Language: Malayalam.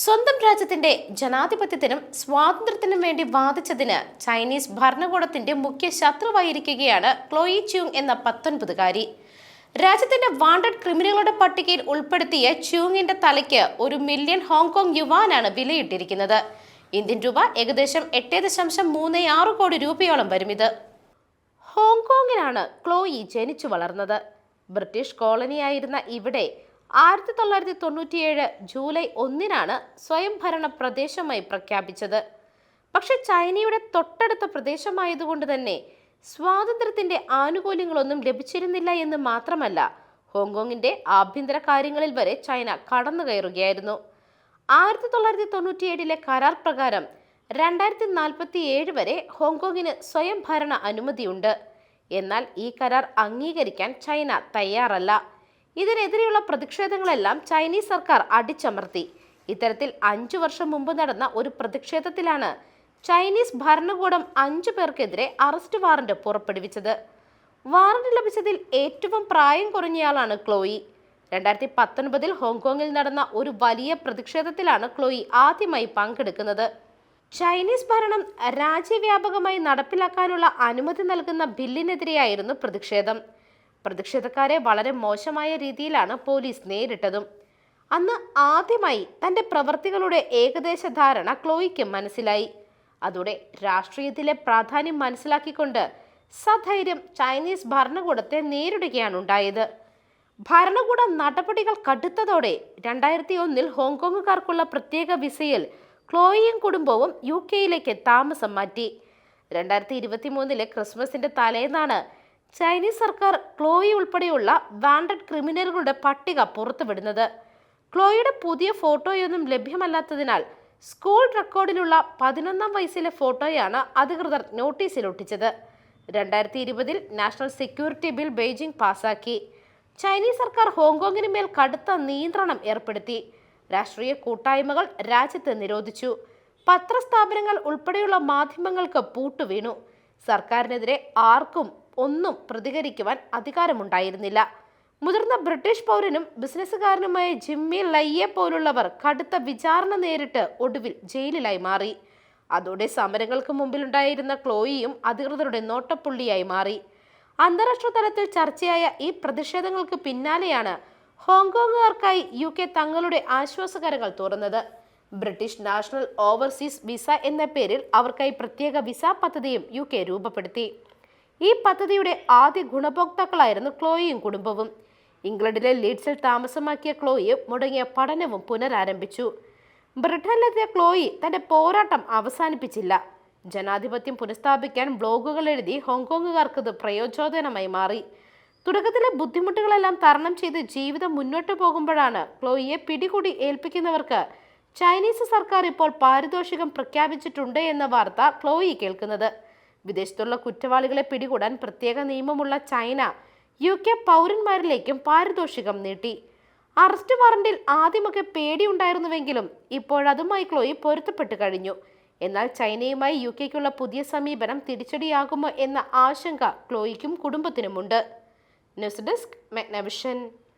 സ്വന്തം രാജ്യത്തിന്റെ ജനാധിപത്യത്തിനും സ്വാതന്ത്ര്യത്തിനും വേണ്ടി വാദിച്ചതിന് ചൈനീസ് ഭരണകൂടത്തിന്റെ മുഖ്യ ശത്രുവായിരിക്കുകയാണ് ക്ലോയി ച്യൂങ് എന്ന പത്തൊൻപതുകാരി. രാജ്യത്തിന്റെ വാണ്ടഡ് ക്രിമിനലുകളുടെ പട്ടികയിൽ ഉൾപ്പെടുത്തിയ ച്യൂങ്ങിന്റെ തലയ്ക്ക് ഒരു മില്യൺ ഹോങ്കോങ് യുവാനാണ് വിലയിട്ടിരിക്കുന്നത്. ഇന്ത്യൻ രൂപ ഏകദേശം എട്ട് ദശാംശം മൂന്ന് ആറ് കോടി രൂപയോളം വരും ഇത്. ഹോങ്കോങ്ങിലാണ് ക്ലോയി ജനിച്ചു വളർന്നത്. ബ്രിട്ടീഷ് കോളനിയായിരുന്ന ഇവിടെ ആയിരത്തി തൊള്ളായിരത്തി തൊണ്ണൂറ്റിയേഴ് ജൂലൈ ഒന്നിനാണ് സ്വയംഭരണ പ്രദേശമായി പ്രഖ്യാപിച്ചത്. പക്ഷെ ചൈനയുടെ തൊട്ടടുത്ത പ്രദേശമായതുകൊണ്ട് തന്നെ സ്വാതന്ത്ര്യത്തിന്റെ ആനുകൂല്യങ്ങളൊന്നും ലഭിച്ചിരുന്നില്ല എന്ന് മാത്രമല്ല ഹോങ്കോങ്ങിന്റെ ആഭ്യന്തര കാര്യങ്ങളിൽ വരെ ചൈന കടന്നു കയറുകയായിരുന്നു. ആയിരത്തി തൊള്ളായിരത്തി തൊണ്ണൂറ്റിയേഴിലെ കരാർ പ്രകാരം രണ്ടായിരത്തി നാൽപ്പത്തി ഏഴ് വരെ ഹോങ്കോങ്ങിന് സ്വയംഭരണ അനുമതിയുണ്ട്. എന്നാൽ ഈ കരാർ അംഗീകരിക്കാൻ ചൈന തയ്യാറല്ല. ഇതിനെതിരെയുള്ള പ്രതിഷേധങ്ങളെല്ലാം ചൈനീസ് സർക്കാർ അടിച്ചമർത്തി. ഇത്തരത്തിൽ അഞ്ചു വർഷം മുമ്പ് നടന്ന ഒരു പ്രതിഷേധത്തിലാണ് ചൈനീസ് ഭരണകൂടം അഞ്ചു പേർക്കെതിരെ അറസ്റ്റ് വാറന്റ് പുറപ്പെടുവിച്ചത്. വാറന്റ് ലഭിച്ചതിൽ ഏറ്റവും പ്രായം കുറഞ്ഞയാളാണ് ക്ലോയി. രണ്ടായിരത്തി പത്തൊൻപതിൽ ഹോങ്കോങ്ങിൽ നടന്ന ഒരു വലിയ പ്രതിഷേധത്തിലാണ് ക്ലോയി ആദ്യമായി പങ്കെടുക്കുന്നത്. ചൈനീസ് ഭരണം രാജ്യവ്യാപകമായി നടപ്പിലാക്കാനുള്ള അനുമതി നൽകുന്ന ബില്ലിനെതിരെയായിരുന്നു പ്രതിഷേധം. പ്രതിഷേധക്കാരെ വളരെ മോശമായ രീതിയിലാണ് പോലീസ് നേരിട്ടതും. അന്ന് ആദ്യമായി തന്റെ പ്രവർത്തികളുടെ ഏകദേശ ധാരണ ക്ലോയിക്ക് മനസ്സിലായി. അതോടെ രാഷ്ട്രീയത്തിലെ പ്രാധാന്യം മനസ്സിലാക്കിക്കൊണ്ട് സധൈര്യം ചൈനീസ് ഭരണകൂടത്തെ നേരിടുകയാണ് ഉണ്ടായത് ഭരണകൂട നടപടികൾ കടുത്തതോടെ രണ്ടായിരത്തി ഒന്നിൽ ഹോങ്കോങ്ങുകാർക്കുള്ള പ്രത്യേക വിസയിൽ ക്ലോയിയും കുടുംബവും യു കെയിലേക്ക് താമസം മാറ്റി. രണ്ടായിരത്തി ഇരുപത്തി മൂന്നിലെ ക്രിസ്മസിന്റെ തലേന്നാണ് ചൈനീസ് സർക്കാർ ക്ലോയി ഉൾപ്പെടെയുള്ള വാണ്ടഡ് ക്രിമിനലുകളുടെ പട്ടിക പുറത്തുവിടുന്നത്. ക്ലോയിയുടെ പുതിയ ഫോട്ടോയൊന്നും ലഭ്യമല്ലാത്തതിനാൽ സ്കൂൾ റെക്കോർഡിലുള്ള പതിനൊന്നാം വയസ്സിലെ ഫോട്ടോയാണ് അധികൃതർ നോട്ടീസിൽ ഒട്ടിച്ചത് രണ്ടായിരത്തി ഇരുപതിൽ നാഷണൽ സെക്യൂരിറ്റി ബിൽ ബെയ്ജിംഗ് പാസാക്കി. ചൈനീസ് സർക്കാർ ഹോങ്കോങ്ങിന് മേൽ കടുത്ത നിയന്ത്രണം ഏർപ്പെടുത്തി. രാഷ്ട്രീയ കൂട്ടായ്മകൾ രാജ്യത്ത് നിരോധിച്ചു. പത്രസ്ഥാപനങ്ങൾ ഉൾപ്പെടെയുള്ള മാധ്യമങ്ങൾക്ക് പൂട്ടുവീണു. സർക്കാരിനെതിരെ ആർക്കും ഒന്നും പ്രതികരിക്കുവാൻ അധികാരമുണ്ടായിരുന്നില്ല. മുതിർന്ന ബ്രിട്ടീഷ് പൗരനും ബിസിനസ്സുകാരനുമായ ജിമ്മി ലയ്യെ പോലുള്ളവർ കടുത്ത വിചാരണ നേരിട്ട് ഒടുവിൽ ജയിലിലായി മാറി. അതോടെ സമരങ്ങൾക്ക് മുമ്പിലുണ്ടായിരുന്ന ക്ലോയിയും അധികൃതരുടെ നോട്ടപ്പുള്ളിയായി മാറി. അന്താരാഷ്ട്ര തലത്തിൽ ചർച്ചയായ ഈ പ്രതിഷേധങ്ങൾക്ക് പിന്നാലെയാണ് ഹോങ്കോങ്ങുകാർക്കായി യു കെ തങ്ങളുടെ ആശ്വാസകരങ്ങൾ തുറന്നത്. ബ്രിട്ടീഷ് നാഷണൽ ഓവർസീസ് വിസ എന്ന പേരിൽ അവർക്കായി പ്രത്യേക വിസ പദ്ധതിയും യു കെ രൂപപ്പെടുത്തി. ഈ പദ്ധതിയുടെ ആദ്യ ഗുണഭോക്താക്കളായിരുന്നു ക്ലോയിയും കുടുംബവും. ഇംഗ്ലണ്ടിലെ ലീഡ്സിൽ താമസമാക്കിയ ക്ലോയിയും മുടങ്ങിയ പഠനവും പുനരാരംഭിച്ചു. ബ്രിട്ടനിലെത്തിയ ക്ലോയി തന്റെ പോരാട്ടം അവസാനിപ്പിച്ചില്ല. ജനാധിപത്യം പുനഃസ്ഥാപിക്കാൻ ബ്ലോഗുകൾ എഴുതി ഹോങ്കോങ്ങുകാർക്ക് ഇത് പ്രയോജനമായി മാറി. തുടക്കത്തിലെ ബുദ്ധിമുട്ടുകളെല്ലാം തരണം ചെയ്ത് ജീവിതം മുന്നോട്ട് പോകുമ്പോഴാണ് ക്ലോയിയെ പിടികൂടി ഏൽപ്പിക്കുന്നവർക്ക് ചൈനീസ് സർക്കാർ ഇപ്പോൾ പാരിതോഷികം പ്രഖ്യാപിച്ചിട്ടുണ്ട് എന്ന വാർത്ത ക്ലോയി കേൾക്കുന്നത്. വിദേശത്തുള്ള കുറ്റവാളികളെ പിടികൂടാൻ പ്രത്യേക നിയമമുള്ള ചൈന യു കെ പൗരന്മാരിലേക്കും പാരിതോഷികം നീട്ടി. അറസ്റ്റ് വാറന്റിൽ ആദ്യമൊക്കെ പേടിയുണ്ടായിരുന്നുവെങ്കിലും ഇപ്പോഴതുമായി ക്ലോയി പൊരുത്തപ്പെട്ടു കഴിഞ്ഞു. എന്നാൽ ചൈനയുമായി യു കെക്കുള്ള പുതിയ സമീപനം തിരിച്ചടിയാകുമോ എന്ന ആശങ്ക ക്ലോയിക്കും കുടുംബത്തിനുമുണ്ട്. News desk മെഗ്നവിഷൻ.